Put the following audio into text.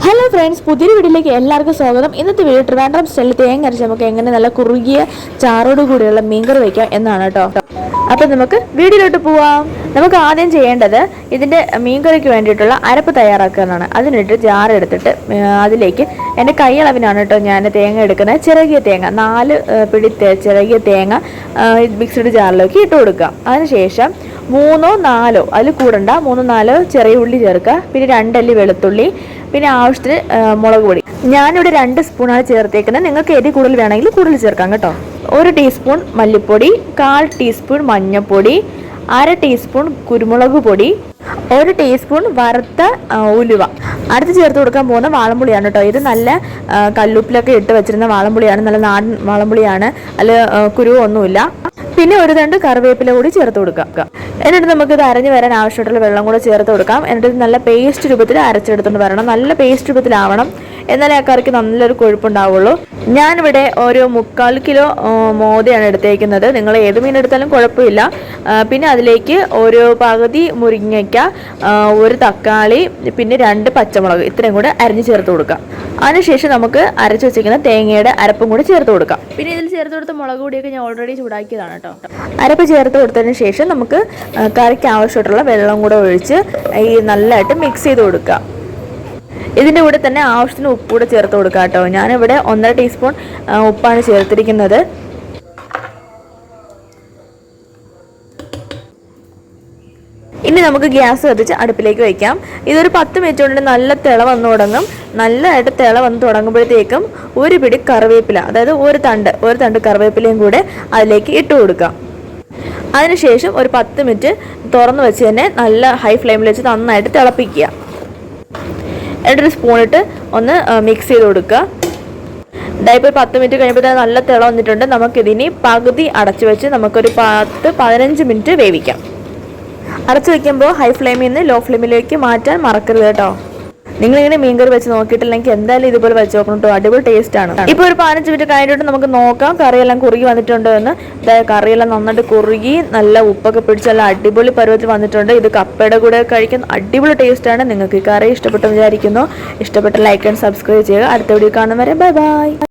Hello friends പുതിയൊരു വീഡിയോയിലേക്ക് എല്ലാവർക്കും സ്വാഗതം. ഇന്നത്തെ വീഡിയോ ട്രിവാൻഡ്രം സ്റ്റൈലിൽ തേങ്ങ അരച്ച് നമുക്ക് എങ്ങനെ നല്ല കുറുകിയ ചാറോട് കൂടിയുള്ള മീൻകറി വയ്ക്കാം എന്നാണ് കേട്ടോ. അപ്പം നമുക്ക് വീഡിയോയിലോട്ട് പോവാം. നമുക്ക് ആദ്യം ചെയ്യേണ്ടത് ഇതിന്റെ മീൻകറിക്ക് വേണ്ടിയിട്ടുള്ള അരപ്പ് തയ്യാറാക്കാനാണ് അതിനിട്ട് ജാർ എടുത്തിട്ട് അതിലേക്ക് എന്റെ കൈയളവിനാണ് കേട്ടോ ഞാൻ തേങ്ങ എടുക്കുന്നത്. ചിറകിയ തേങ്ങ നാല് പിടി ചിറകിയ തേങ്ങ മിക്സഡ് ജാറിലേക്ക് ഇട്ട് കൊടുക്കുക. അതിനുശേഷം മൂന്നോ നാലോ അതിൽ കൂടണ്ട മൂന്നോ നാലോ ചെറിയ ഉള്ളി ചേർക്കുക. പിന്നെ രണ്ടല്ലി വെളുത്തുള്ളി പിന്നെ ആവശ്യത്തിന് മുളക് പൊടി. ഞാനിവിടെ രണ്ട് സ്പൂണാണ് ചേർത്തേക്കുന്നത്. നിങ്ങൾക്ക് എരി കൂടുതൽ വേണമെങ്കിൽ കൂടുതൽ ചേർക്കാം കേട്ടോ. ഒരു ടീസ്പൂൺ മല്ലിപ്പൊടി കാൽ ടീസ്പൂൺ മഞ്ഞൾപ്പൊടി അര ടീസ്പൂൺ കുരുമുളക് പൊടി ഒരു ടീസ്പൂൺ വറുത്ത ഉലുവ. അടുത്ത് ചേർത്ത് കൊടുക്കാൻ പോകുന്ന വാളംപുളിയാണ് കേട്ടോ. ഇത് നല്ല കല്ലുപ്പിലൊക്കെ ഇട്ട് വെച്ചിരുന്ന വാളംപുളിയാണ്. നല്ല നാടൻ വാളംപുളിയാണ്. അല്ല കുരുവൊന്നുമില്ല. പിന്നെ ഒരു തണ്ട് കറിവേപ്പില കൂടി ചേർത്ത് കൊടുക്കുക. എന്നിട്ട് നമുക്ക് ഇത് അരഞ്ഞു വരാൻ ആവശ്യമായിട്ടുള്ള വെള്ളം കൂടെ ചേർത്ത് കൊടുക്കാം. എന്നിട്ട് നല്ല പേസ്റ്റ് രൂപത്തിൽ അരച്ചെടുത്തുകൊണ്ട് വരണം. നല്ല പേസ്റ്റ് രൂപത്തിലാവണം. എന്നാലേ ആ കറിക്ക് നല്ലൊരു കൊഴുപ്പുണ്ടാവുള്ളൂ. ഞാനിവിടെ ഒരു മുക്കാൽ കിലോ മോതയാണ് മോദയാണ് എടുത്തേക്കുന്നത്. നിങ്ങൾ ഏത് മീൻ എടുത്താലും കുഴപ്പമില്ല. പിന്നെ അതിലേക്ക് ഒരു പകുതി മുരിങ്ങയ്ക്ക ഒരു തക്കാളി പിന്നെ രണ്ട് പച്ചമുളക് ഇത്രയും കൂടെ അരിഞ്ഞ് ചേർത്ത് കൊടുക്കാം. അതിനുശേഷം നമുക്ക് അരച്ച് വെച്ചിരിക്കുന്ന തേങ്ങയുടെ അരപ്പും കൂടി ചേർത്ത് കൊടുക്കാം. പിന്നെ ഇതിൽ ചേർത്ത് കൊടുത്ത മുളക് പൊടിയൊക്കെ ഞാൻ ഓൾറെഡി ചൂടാക്കിയതാണ് കേട്ടോ അരപ്പ് ചേർത്ത് കൊടുത്തതിന് ശേഷം നമുക്ക് കറിക്ക് ആവശ്യമായിട്ടുള്ള വെള്ളം കൂടെ ഒഴിച്ച് ഈ നല്ലതായിട്ട് മിക്സ് ചെയ്ത് കൊടുക്കുക ഇതിന്റെ കൂടെ തന്നെ ആവശ്യത്തിന് ഉപ്പ് കൂടെ ചേർത്ത് കൊടുക്കുക കേട്ടോ. ഞാനിവിടെ ഒന്നര ടീസ്പൂൺ ഉപ്പാണ് ചേർത്തിരിക്കുന്നത്. ഇനി നമുക്ക് ഗ്യാസ് കത്തിച്ച് അടുപ്പിലേക്ക് വയ്ക്കാം. ഇതൊരു പത്ത് മിനിറ്റ് കൊണ്ട് നല്ല തിള വന്നു തുടങ്ങും. നല്ലതായിട്ട് തിള വന്ന് തുടങ്ങുമ്പോഴത്തേക്കും ഒരു പിടി കറിവേപ്പില അതായത് ഒരു തണ്ട് ഒരു തണ്ട് കറിവേപ്പിലയും കൂടെ അതിലേക്ക് ഇട്ട് കൊടുക്കാം. അതിനുശേഷം ഒരു പത്ത് മിനിറ്റ് തുറന്ന് വെച്ച് തന്നെ നല്ല ഹൈ ഫ്ലെയിമിൽ വെച്ച് നന്നായിട്ട് തിളപ്പിക്കുക. എന്നിട്ടൊരു സ്പൂണിട്ട് ഒന്ന് മിക്സ് ചെയ്ത് കൊടുക്കുക. ഡൈപ്പ് ഒരു പത്ത് മിനിറ്റ് കഴിയുമ്പോൾ തന്നെ നല്ല തിള വന്നിട്ടുണ്ട്. നമുക്കിതിനി പകുതി അടച്ചു വെച്ച് നമുക്കൊരു പത്ത് പതിനഞ്ച് മിനിറ്റ് വേവിക്കാം. അടച്ചു വയ്ക്കുമ്പോൾ ഹൈ ഫ്ലെയിമിൽ നിന്ന് ലോ ഫ്ലെയിമിലേക്ക് മാറ്റാൻ മറക്കരുത് കേട്ടോ. നിങ്ങളിങ്ങനെ മീൻകറി വെച്ച് നോക്കിയിട്ടില്ലെങ്കിൽ എന്തായാലും ഇതുപോലെ വെച്ച് നോക്കണം കേട്ടോ അടിപൊളി ടേസ്റ്റ് ആണ്. ഇപ്പോൾ ഒരു പതിനഞ്ച് മിനിറ്റ് കഴിഞ്ഞിട്ട് നമുക്ക് നോക്കാം കറിയെല്ലാം കുറുകി വന്നിട്ടുണ്ടോ എന്ന്. കറി കറിയെല്ലാം നന്നായിട്ട് കുറുകി നല്ല ഉപ്പൊക്കെ പിടിച്ച് നല്ല അടിപൊളി പരുവത്തിൽ വന്നിട്ടുണ്ട്. ഇത് കപ്പയുടെ കൂടെ കഴിക്കുന്ന അടിപൊളി ടേസ്റ്റ് ആണ്. നിങ്ങൾക്ക് ഈ കറി ഇഷ്ടപ്പെട്ടു വിചാരിക്കുന്നു. ഇഷ്ടപ്പെട്ട ലൈക്ക് ആൻഡ് സബ്സ്ക്രൈബ് ചെയ്യുക. അടുത്ത വീഡിയോ കാണും വരെ. Bye bye